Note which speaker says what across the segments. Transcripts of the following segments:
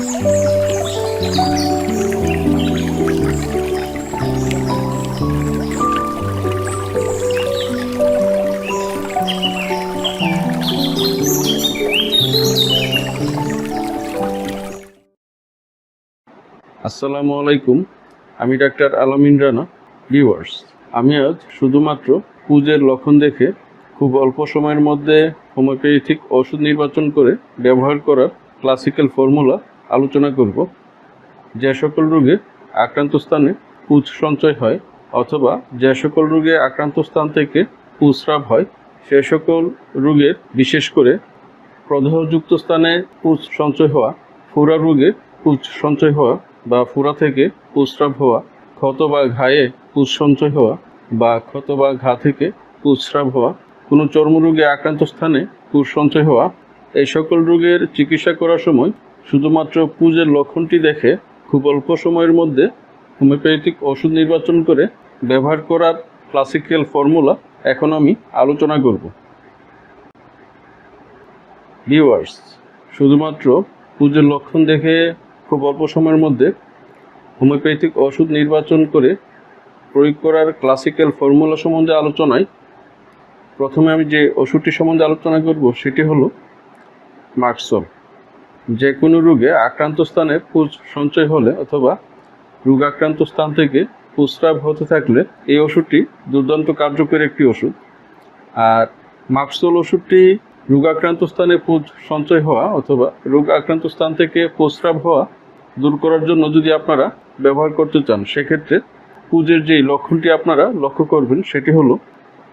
Speaker 1: আসসালামু আলাইকুম। আমি ডাক্তার আলামিন রানা ভিউয়ার্স আমি আজ শুধুমাত্র পুজের লক্ষণ দেখে খুব অল্প সময়ের মধ্যে হোমিওপ্যাথিক ওষুধ নির্বাচন করে ব্যবহার করার ক্লাসিক্যাল ফর্মুলা আলোচনা করব যে সকল রোগে আক্রান্ত স্থানে পুজ সঞ্চয় হয় অথবা যে সকল রোগে আক্রান্ত স্থান থেকে পুজস্রাব হয়, সে সকল রোগের বিশেষ করে প্রদাহযুক্ত স্থানে পুজ সঞ্চয় হওয়া, ফুরা রোগে পুজ সঞ্চয় হওয়া বা ফুরা থেকে প্রস্রাব হওয়া, ক্ষত বা ঘায়ে পুজ সঞ্চয় হওয়া বা ক্ষত বা ঘা থেকে প্রস্রাব হওয়া, কোনো চর্মরোগে আক্রান্ত স্থানে পুজ সঞ্চয় হওয়া এই সকল রোগের চিকিৎসা করার সময় শুধুমাত্র পুজের লক্ষণটি দেখে খুব অল্প সময়ের মধ্যে হোমিওপ্যাথিক ওষুধ নির্বাচন করে ব্যবহার করার ক্লাসিক্যাল ফর্মুলা এখন আমি আলোচনা করব। ভিউয়ার্স শুধুমাত্র পুজোর লক্ষণ দেখে খুব অল্প সময়ের মধ্যে হোমিওপ্যাথিক ওষুধ নির্বাচন করে প্রয়োগ করার ক্লাসিক্যাল ফর্মুলা সম্বন্ধে আলোচনায় প্রথমে আমি যে ওষুধটি সম্বন্ধে আলোচনা করব, সেটি হলো মার্কসল যে কোনো রোগে আক্রান্ত স্থানে পুজ সঞ্চয় হলে অথবা রোগাক্রান্ত স্থান থেকে প্রস্রাব হতে থাকলে এই ওষুধটি দুর্দান্ত কার্যকরী একটি ওষুধ। আর মার্কসল ওষুধটি রোগাক্রান্ত স্থানে পুজ সঞ্চয় হওয়া অথবা রোগ আক্রান্ত স্থান থেকে প্রস্রাব হওয়া দূর করার জন্য যদি আপনারা ব্যবহার করতে চান, সেক্ষেত্রে পুজের যেই লক্ষণটি আপনারা লক্ষ্য করবেন সেটি হলো,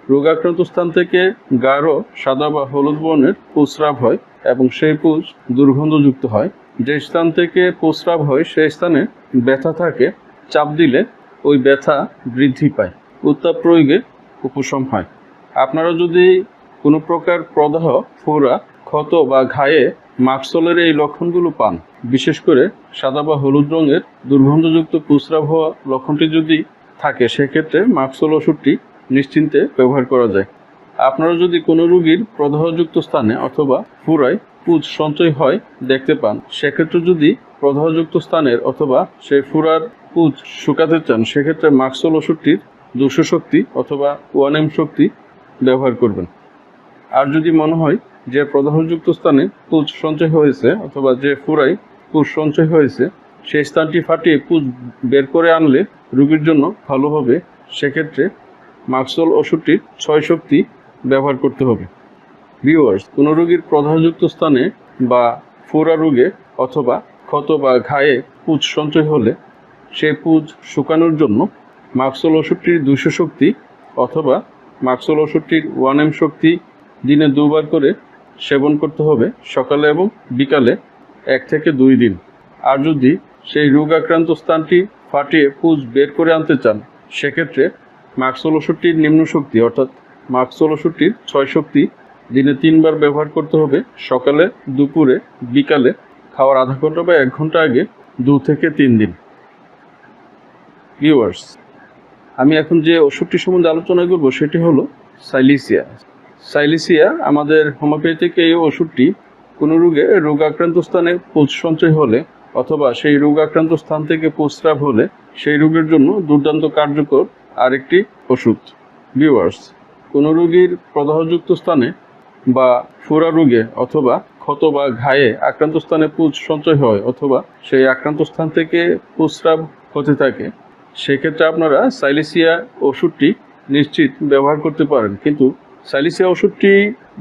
Speaker 1: রোগাক্রান্ত স্থান থেকে গাঢ় সাদা বা হলুদ বর্ণের প্রস্রাব হয়। এবং সেই পুজ দুর্গন্ধযুক্ত হয়। যে স্থান থেকে প্রস্রাব হয়, সেই স্থানে ব্যথা থাকে। চাপ দিলে ওই ব্যথা বৃদ্ধি পায়। উত্তাপ প্রয়োগে উপশম হয়। আপনারা যদি কোনো প্রকার প্রদাহ, ফোড়া, ক্ষত বা ঘায়ে মাকসলের এই লক্ষণগুলো পান, বিশেষ করে সাদা বা হলুদ রঙের দুর্গন্ধযুক্ত প্রস্রাব হওয়া লক্ষণটি যদি থাকে, সেক্ষেত্রে মাকসল ওষুধটি নিশ্চিন্তে ব্যবহার করা যায়। আপনারা যদি কোনো রোগীর প্রদাহযুক্ত স্থানে অথবা ফুরায় পুজ সঞ্চয় হয় দেখতে পান, সেক্ষেত্রে যদি প্রদাহযুক্ত স্থানের অথবা সেই ফুরার পুজ শুকাতে চান, সেক্ষেত্রে মাকসল ওষুধটির দুশো শক্তি অথবা ওয়ান এম শক্তি ব্যবহার করবেন। আর যদি মনে হয় যে প্রদাহযুক্ত স্থানে পুজ সঞ্চয় হয়েছে অথবা যে ফুরাই পুজ সঞ্চয় হয়েছে, সেই স্থানটি ফাটিয়ে পুজ বের করে আনলে রোগীর জন্য ভালো হবে। সেক্ষেত্রে মাক্সল ওষুধটির ছয় শক্তি ব্যবহার করতে হবে। ভিউয়ার্স কোনো রোগীর প্রধানযুক্ত স্থানে বা ফোড়া রোগে অথবা ক্ষত বা ঘায়ে পুজ সঞ্চয় হলে সেই পুজ শুকানোর জন্য মাক্সল ওষুধটির দুশো শক্তি অথবা মাক্সল ওষুধটির ওয়ান এম শক্তি দিনে দুবার করে সেবন করতে হবে সকালে এবং বিকালে এক থেকে দুই দিন। আর যদি সেই রোগ আক্রান্ত স্থানটি ফাটিয়ে পুজ বের করে আনতে চান, সেক্ষেত্রে মাক্সল ওষুধটির নিম্ন শক্তি অর্থাৎ মাক্সল ওষুধটির ছয় শক্তি দিনে তিনবার ব্যবহার করতে হবে। সকালে, দুপুরে, বিকালে। খাওয়ার আধা ঘণ্টা বা এক ঘণ্টা আগে দু থেকে তিন দিন। ভিউয়ার্স আমি এখন যে ওষুধটি সম্বন্ধে আলোচনা করব সেটি হলো সাইলিসিয়া। সাইলিসিয়া আমাদের হোমিওপ্যাথিক এই ওষুধটি কোনো রোগে রোগ আক্রান্ত স্থানে পুজ সঞ্চয় হলে অথবা সেই রোগ আক্রান্ত স্থান থেকে প্রস্রাব হলে সেই রোগের জন্য দুর্দান্ত কার্যকর আরেকটি ওষুধ। ভিউয়ার্স কোনো রোগীর প্রদাহযুক্ত স্থানে বা ফোড়া রোগে অথবা ক্ষত বা ঘায়ে আক্রান্ত স্থানে পুজ সঞ্চয় হয় অথবা সেই আক্রান্ত স্থান থেকে প্রস্রাব হতে থাকে, সেক্ষেত্রে আপনারা সাইলিসিয়া ওষুধটি নিশ্চিত ব্যবহার করতে পারেন। কিন্তু সাইলিসিয়া ওষুধটি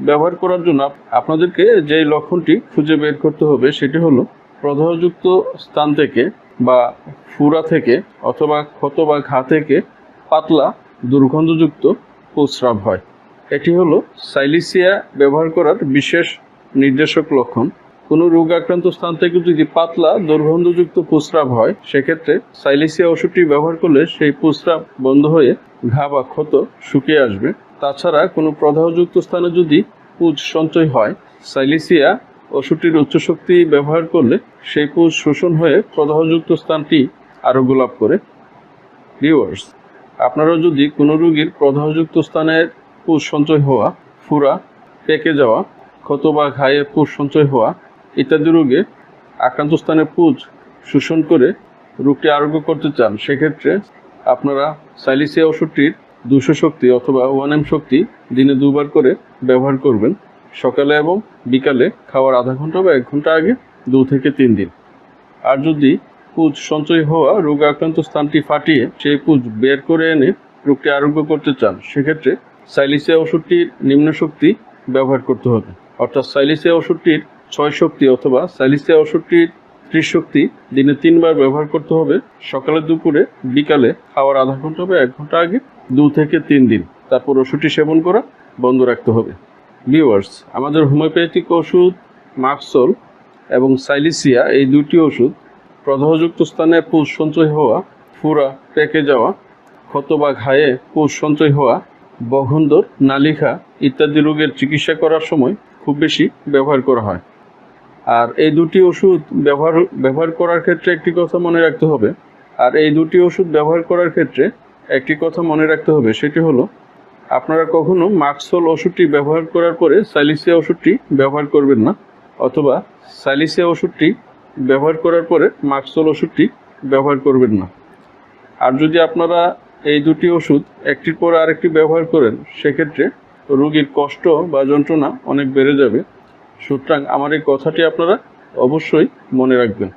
Speaker 1: ব্যবহার করার জন্য আপনাদেরকে যে লক্ষণটি খুঁজে বের করতে হবে সেটি হলো প্রদাহযুক্ত স্থান থেকে বা ফুরা থেকে অথবা ক্ষত বা ঘা থেকে পাতলা, দুর্গন্ধযুক্ত প্রস্রাব হয়। এটি হলো সাইলিসিয়া ব্যবহার করার বিশেষ নির্দেশক লক্ষণ। কোনো রোগ আক্রান্ত স্থান থেকে যদি পাতলা, দুর্গন্ধযুক্ত প্রস্রাব হয়, সেক্ষেত্রে সাইলিসিয়া ওষুধটি ব্যবহার করলে সেই প্রস্রাব বন্ধ হয়ে ঘা বা ক্ষত শুকিয়ে আসবে। তাছাড়া কোনো প্রদাহযুক্ত স্থানে যদি পুজ সঞ্চয় হয়, সাইলিসিয়া ওষুধটির উচ্চ শক্তি ব্যবহার করলে সেই পুজ শোষণ হয়ে প্রদাহযুক্ত স্থানটি আরও গোলাপ করে। ভিউয়ার্স আপনারা যদি কোনো রোগীর প্রদাহযুক্ত স্থানের পুজ সঞ্চয় হওয়া, ফুরা, পেকে যাওয়া ক্ষত বা ঘায়ে পুষ সঞ্চয় হওয়া ইত্যাদি রোগে আক্রান্ত স্থানে পুজ শোষণ করে রোগটি আরোগ্য করতে চান, সেক্ষেত্রে আপনারা সাইলিসিয়া ওষুধটির দুশো শক্তি অথবা ওয়ান এম শক্তি দিনে দুবার করে ব্যবহার করবেন। সকালে এবং বিকালে খাওয়ার আধা ঘণ্টা বা এক ঘণ্টা আগে, দু থেকে তিন দিন। আর যদি পুজ সঞ্চয় হওয়া রোগ আক্রান্ত স্থানটি ফাটিয়ে সেই পুজ বের করে এনে রোগটি আরোগ্য করতে চান, সেক্ষেত্রে সাইলিসিয়া ওষুধটির নিম্ন শক্তি ব্যবহার করতে হবে। অর্থাৎ সাইলিসিয়া ওষুধটির ছয় শক্তি অথবা সাইলিসিয়া ওষুধটির ত্রিশ শক্তি দিনে তিনবার ব্যবহার করতে হবে। সকালে, দুপুরে, বিকালে খাওয়ার আধা ঘণ্টা বা এক ঘণ্টা আগে দু থেকে তিন দিন তারপর ওষুধটি সেবন করা বন্ধ রাখতে হবে। ভিউয়ার্স, আমাদের হোমিওপ্যাথিক ওষুধ মাক্সল এবং সাইলিসিয়া এই দুটি ওষুধ প্রদাহযুক্ত স্থানে পুষ সঞ্চয় হওয়া, ফুরা, পেকে যাওয়া ক্ষত বা ঘায়ে পুষ সঞ্চয় হওয়া, বঘন্দর, নালিখা ইত্যাদি রোগের চিকিৎসা করার সময় খুব বেশি ব্যবহার করা হয়। আর এই দুটি ওষুধ ব্যবহার ব্যবহার করার ক্ষেত্রে একটি কথা মনে রাখতে হবে। আর এই দুটি ওষুধ ব্যবহার করার ক্ষেত্রে একটি কথা মনে রাখতে হবে, সেটি হলো, আপনারা কখনো মাক্সল ওষুধটি ব্যবহার করার পরে সাইলিসিয়া ওষুধটি ব্যবহার করবেন না, অথবা সাইলিসিয়া ওষুধটি ব্যবহার করার পরে মাক্সল ওষুধটি ব্যবহার করবেন না। আর যদি আপনারা এই দুটি ওষুধ একটির পর আরেকটি ব্যবহার করেন, সেক্ষেত্রে রোগীর কষ্ট বা যন্ত্রণা অনেক বেড়ে যাবে। সুতরাং আমার এই কথাটি আপনারা অবশ্যই মনে রাখবেন।